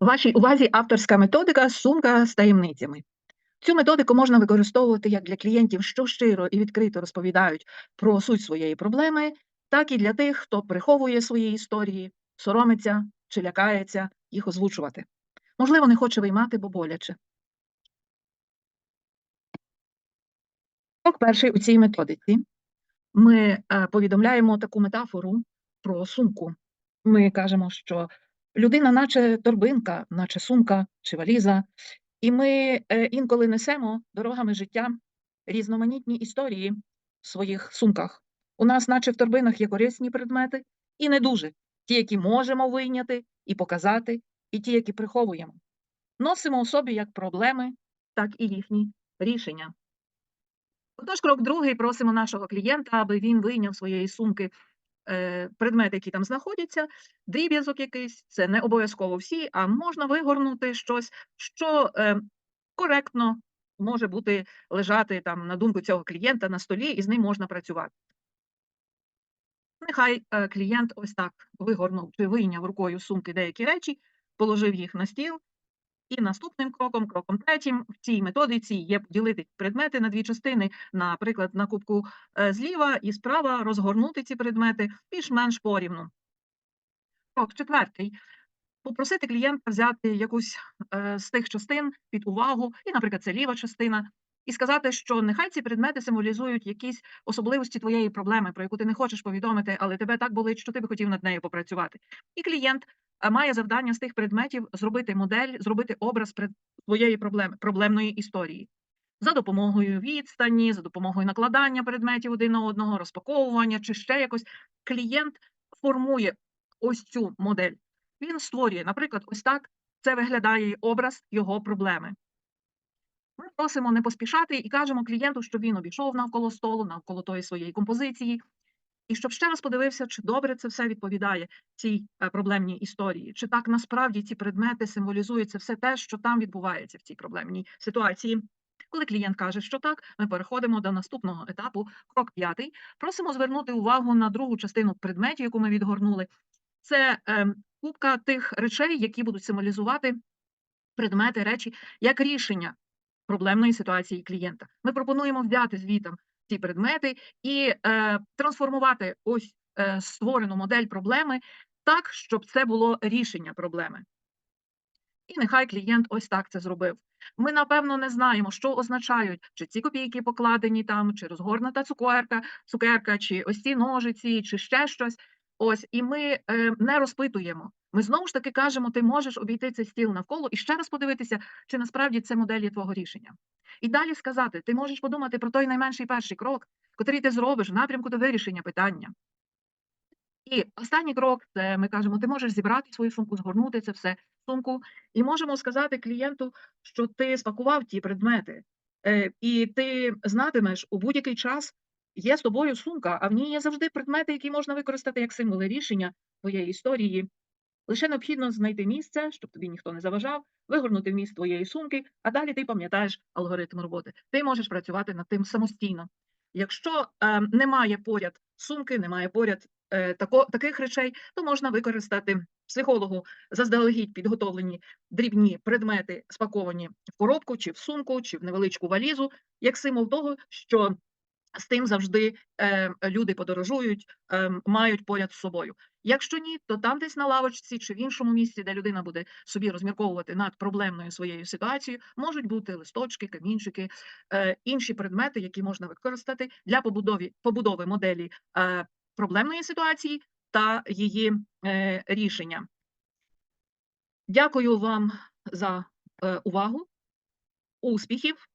Вашій увазі авторська методика сумка з таємницями. Цю методику можна використовувати як для клієнтів, що щиро і відкрито розповідають про суть своєї проблеми, так і для тих, хто приховує свої історії, соромиться чи лякається їх озвучувати. Можливо, не хоче виймати, бо боляче. Крок перший у цій методиці. Ми е, повідомляємо таку метафору про сумку. Ми кажемо, що людина, наче торбинка, наче сумка чи валіза, і ми е, інколи несемо дорогами життя різноманітні історії в своїх сумках. У нас, наче в торбинах, є корисні предмети, і не дуже ті, які можемо вийняти і показати, і ті, які приховуємо. Носимо у собі як проблеми, так і їхні рішення. Отож, крок другий просимо нашого клієнта, аби він вийняв своєї сумки предмети, які там знаходяться, дріб'язок якийсь, це не обов'язково всі, а можна вигорнути щось, що е, коректно може бути лежати там на думку цього клієнта на столі, і з ним можна працювати. Нехай е, клієнт ось так вигорнув чи вийняв рукою сумки деякі речі, положив їх на стіл. І наступним кроком, кроком третім, в цій методиці є поділити предмети на дві частини, наприклад, на кубку е, зліва і справа розгорнути ці предмети більш-менш порівну. Крок четвертий. Попросити клієнта взяти якусь е, з тих частин під увагу, і, наприклад, це ліва частина, і сказати, що нехай ці предмети символізують якісь особливості твоєї проблеми, про яку ти не хочеш повідомити, але тебе так болить, що ти би хотів над нею попрацювати. І клієнт має завдання з тих предметів зробити модель, зробити образ своєї проблеми, проблемної історії. За допомогою відстані, за допомогою накладання предметів один на одного, розпаковування чи ще якось клієнт формує ось цю модель. Він створює, наприклад, ось так це виглядає образ його проблеми. Просимо не поспішати і кажемо клієнту, щоб він обійшов навколо столу, навколо тої своєї композиції, і щоб ще раз подивився, чи добре це все відповідає цій е, проблемній історії, чи так насправді ці предмети символізують це все те, що там відбувається в цій проблемній ситуації. Коли клієнт каже, що так, ми переходимо до наступного етапу, крок п'ятий. Просимо звернути увагу на другу частину предметів, яку ми відгорнули. Це е, кубка тих речей, які будуть символізувати предмети, речі як рішення проблемної ситуації клієнта. Ми пропонуємо взяти звітом ці предмети і е, трансформувати ось е, створену модель проблеми так, щоб це було рішення проблеми. І нехай клієнт ось так це зробив. Ми, напевно, не знаємо, що означають, чи ці копійки покладені там, чи розгорнута цукерка, цукерка, чи ось ці ножиці, чи ще щось. Ось, і ми е, не розпитуємо. Ми знову ж таки кажемо, ти можеш обійти цей стіл навколо і ще раз подивитися, чи насправді це модель твого рішення. І далі сказати, ти можеш подумати про той найменший перший крок, котрий ти зробиш в напрямку до вирішення питання. І останній крок це ми кажемо, ти можеш зібрати свою сумку, згорнути це все в сумку, і можемо сказати клієнту, що ти спакував ті предмети, е, і ти знатимеш у будь-який час є з тобою сумка, а в ній є завжди предмети, які можна використати як символи рішення твоєї історії. Лише необхідно знайти місце, щоб тобі ніхто не заважав, вигорнути вміст твоєї сумки, а далі ти пам'ятаєш алгоритм роботи. Ти можеш працювати над тим самостійно. Якщо е, немає поряд сумки, немає поряд е, тако, таких речей, то можна використати психологу заздалегідь підготовлені дрібні предмети, спаковані в коробку, чи в сумку, чи в невеличку валізу, як символ того, що з тим завжди е, люди подорожують, е, мають поряд з собою. Якщо ні, то там десь на лавочці чи в іншому місці, де людина буде собі розмірковувати над проблемною своєю ситуацією, можуть бути листочки, камінчики, е, інші предмети, які можна використати для побудови, побудови моделі е, проблемної ситуації та її е, рішення. Дякую вам за е, увагу. Успіхів!